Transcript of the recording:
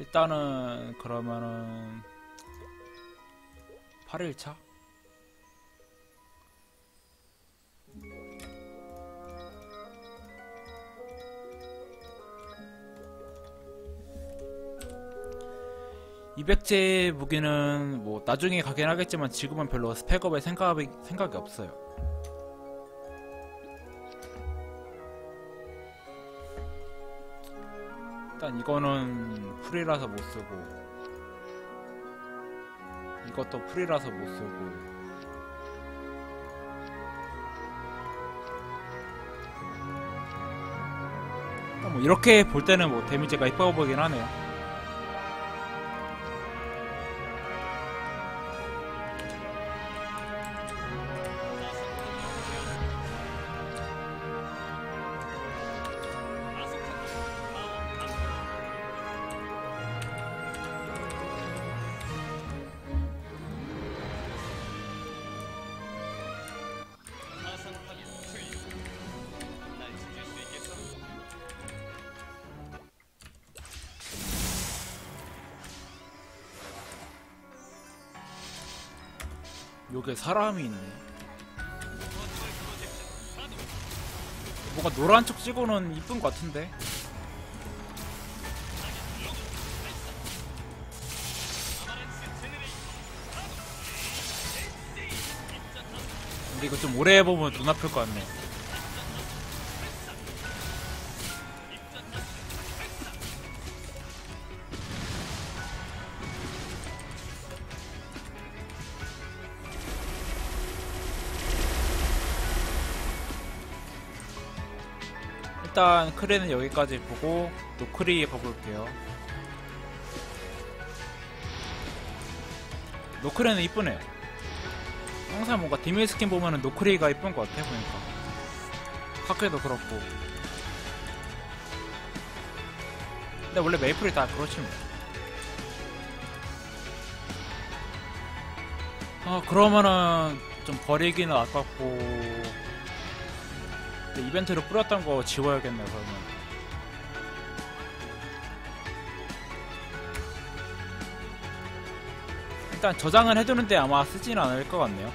일단은 그러면은 8일차? 이백제 무기는 뭐 나중에 가긴 하겠지만 지금은 별로 스펙업에 생각이, 생각이 없어요. 일단 이거는 풀이라서 못 쓰고 이것도 풀이라서 못 쓰고 일단 뭐 이렇게 볼 때는 뭐 데미지가 이뻐 보이긴 하네요. 요게 사람이 있네. 뭐가 노란 쪽 찍고는 이쁜 것 같은데. 근데 이거 좀 오래 해보면 눈 아플 것 같네. 일단 크레는 여기까지 보고 노크리 봐볼게요. 노크리는 이쁘네요. 항상 뭔가 디밀 스킨 보면은 노크리가 이쁜 것 같아 보니까. 카크도 그렇고. 근데 원래 메이플이 다 그렇지 뭐. 아 그러면은 좀 버리기는 아깝고 이벤트로 뿌렸던 거 지워야겠네 그러면. 일단 저장은 해두는데 아마 쓰지는 않을 것 같네요